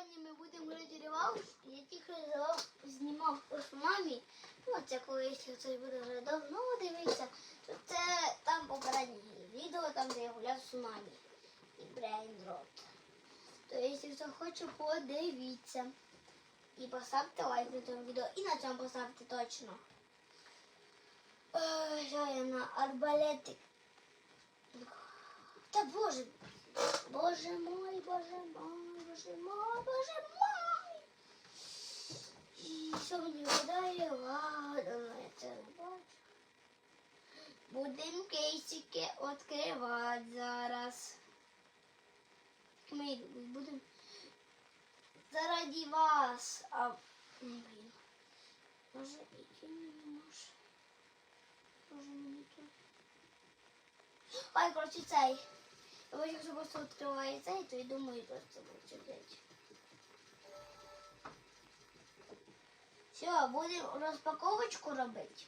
Сьогодні ми будемо реванш. Я тільки реванш знімав у мамі. Ну, це коли ще хтось буде вже давно дивитися, то це там попереднє відео, там де я гуляв з мамі. І брейнрот. То якщо хто хоче, подивіться. І поставте лайк на цьому відео. І на цьому поставте точно. Ой, я на арбалетик. Та боже. Боже мой, боже мой, боже мой, боже мой. І що мені видає? Ладно, я це бачу. Будемо кейсики відкривати зараз. Ми будемо заради вас. А, блін. Може, і не може. Може, мені тут. Ой, коротше, цей. Бачу, якщо просто відкриває цей, то я думаю, просто буде взяти. Все, будемо розпаковочку робити.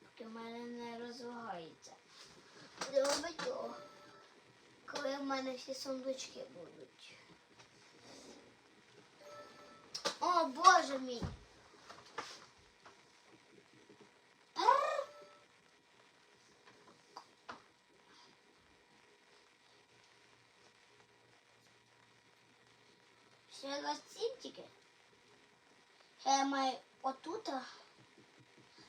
Поки в мене не розвивається. Будемо робити його, коли в мене всі сундучки будуть. О, боже мій! Ще 27 тільки. Ще я маю отут.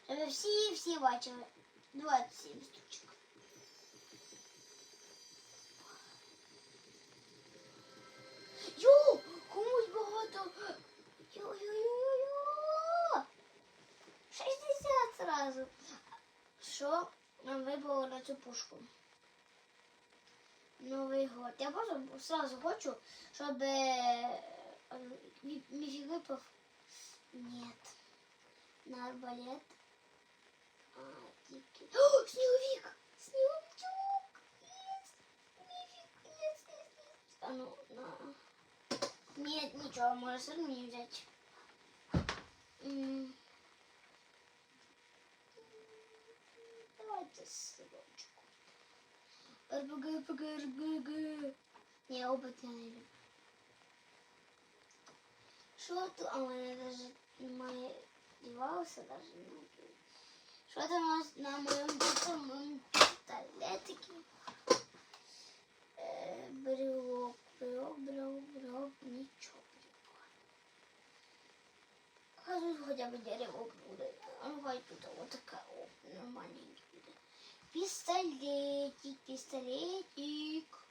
Щоб всі всі бачили. 27 штучок. Йо, комусь багато. Йо-йо-йо-йо. 60 сразу. Що нам випало на цю пушку? Новий год. Я просто сразу хочу, щоб е, мі- міфік випав. Нет. На арбалет. А, тільки. О, сніговик! Сніговичок! Єс! Міфік! Єс, єс, єс. А ну, на. Нет, нічого, може все одно мені взяти. М. Давайте сирочку. РПГ, РПГ, РПГ. Ні, опит я не люблю. Що тут? А мене навіть немає дівалося навіть не. Що там у нас на моєму дитому пістолетикі? Е, брелок, брелок, брелок, нічого. Хай тут хоча б дерево буде. А ну хай тут отака, о, нормальненький буде. Пістолетик, пістолетик.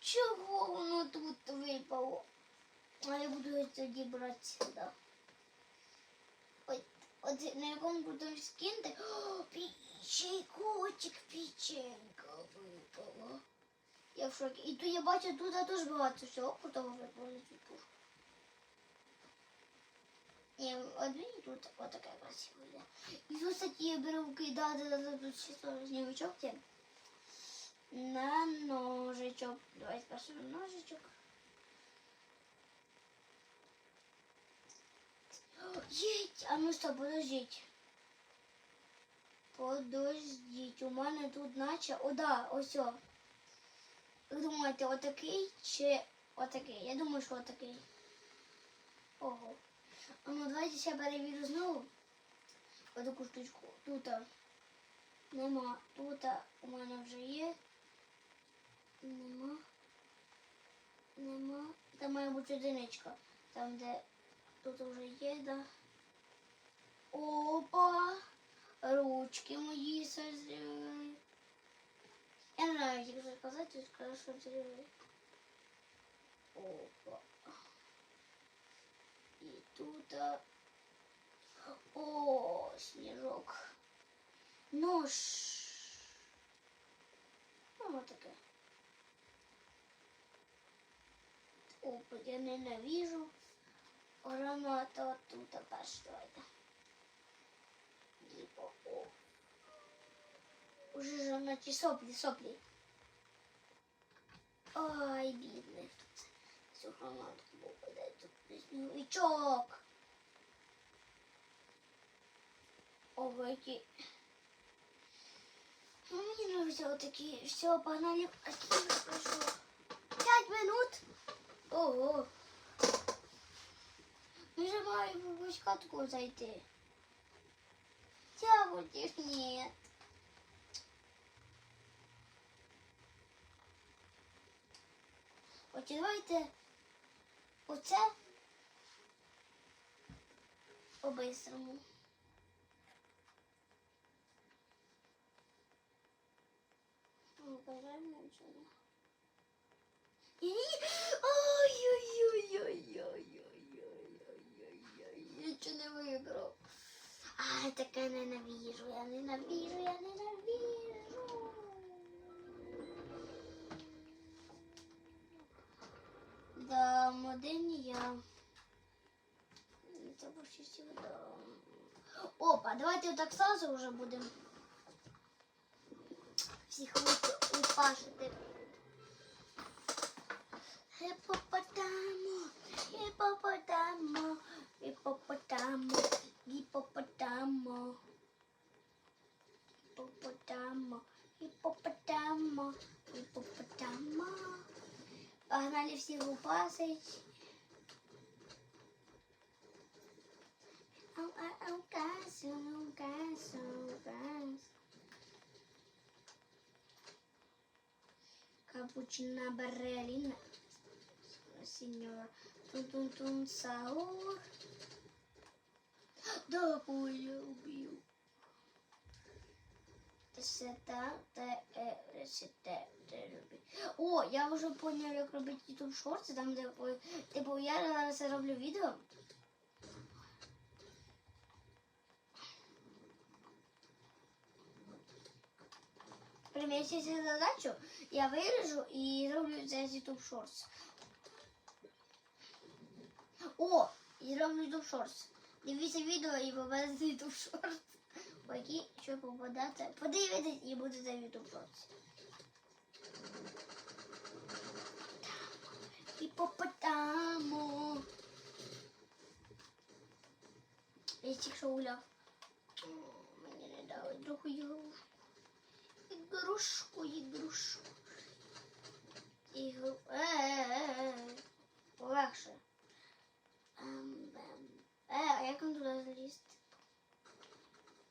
Чого воно тут випало? А я буду тоді брати сюди. От, от на якому будемо скинути. О, пічей, котик, печенька випала. Я в шокі. І тут я бачу, тут теж багато всього крутого випало на цю пушку. Ні, от мені тут отака красива йде. І тут, кстати, я беру кидати, да, да, тут чисто знімачок є. На ножичок. Давай спершу на ножичок. Їдь, а ну що, подождіть. Подождіть, у мене тут наче, о, да, ось о. Ви думаєте, отакий чи отакий? Я думаю, що отакий. Ого. А ну давайте ще перевірю знову. Отаку штучку. Тут нема. Тут у мене вже є. Нема. Нема. Там має бути одиничка. Там, де тут вже є, да. Опа! Ручки мої созрели. Я не знаю, як це сказати, скажу, що зрели. Опа. І тут. а, О, сніжок. Нож. Ну, вот таке. Опа, я ненавижу. Oromo to tutto pastoida. Либо о. Уже же наче соплі, соплі. Ой, бідний тут. Всю громадку був подай тут піснювичок. Овики. Ну, мені нравится вот такие. Все, погнали. Пять минут. Ого. Вже маю в вишкатку зайти. Яблоків нет. От давайте оце по-бистрому. Ну, Не нічого. Я таке ненавіжу, я ненавіжу, я ненавіжу. Да, один я. Це більше сюди. Опа, давайте так сразу вже будемо всіх лупашити. Погнали всіх упасить. Капучина барелина. Сеньор. Тун-тун-тун, саур. Да, Поля убил. О, я вже поняв, як робити YouTube шорти, там, де, типу, я зараз роблю відео. Приміряйте задачу, я виріжу і зроблю це з YouTube Shorts. О, і зроблю YouTube Shorts. Дивіться відео і попадете в YouTube Shorts. По які, що попадати. Подивитесь і будете в YouTube Shorts. І попитамо. Я тільки гуляв. Мені не дали другу ігрушку. Ігрушку, ігрушку. Ігру... Е-е-е. Полегше. Ем, бем. Е, як він туди залізти?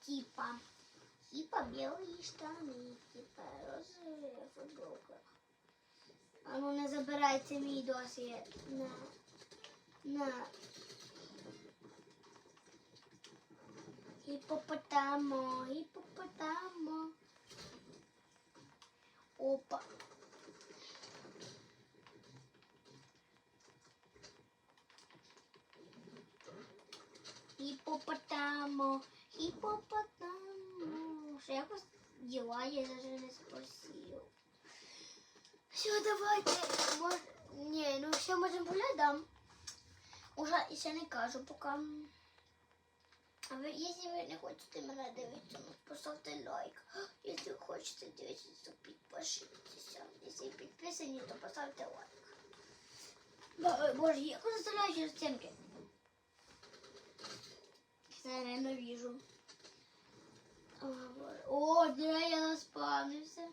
Типа. Типа білі штани, типа розова футболка. А ну не забирайте мій досвід. На. На. Гіпопотамо, гіпопотамо. Опа. Гіпопотамо, гіпопотамо. Що якось діла, я даже не спросив. Все, давайте. Мож... Ні, ну все можемо гуляти, да. Уже ще не кажу поки. А ви, якщо ви не хочете мене дивитися, ну, поставте лайк. Якщо хочете дивитися, то підпишіться. Якщо підписані, то поставте лайк. Бо- Боже, я коли заставляю через стінки. Я ненавижу. О, де я заспавнився.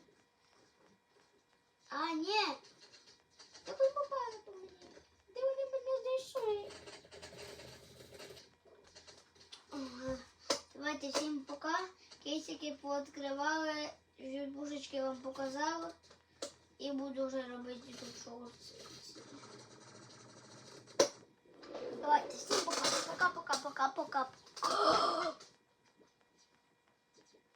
А, ні. Та ви попали по мне? Де вони мене знайшли? Ага. Давайте всем пока. Кейсики пооткривали, бушечки вам показала. и буду уже работать тут шоу. Давайте всім пока. Пока-пока-пока-пока.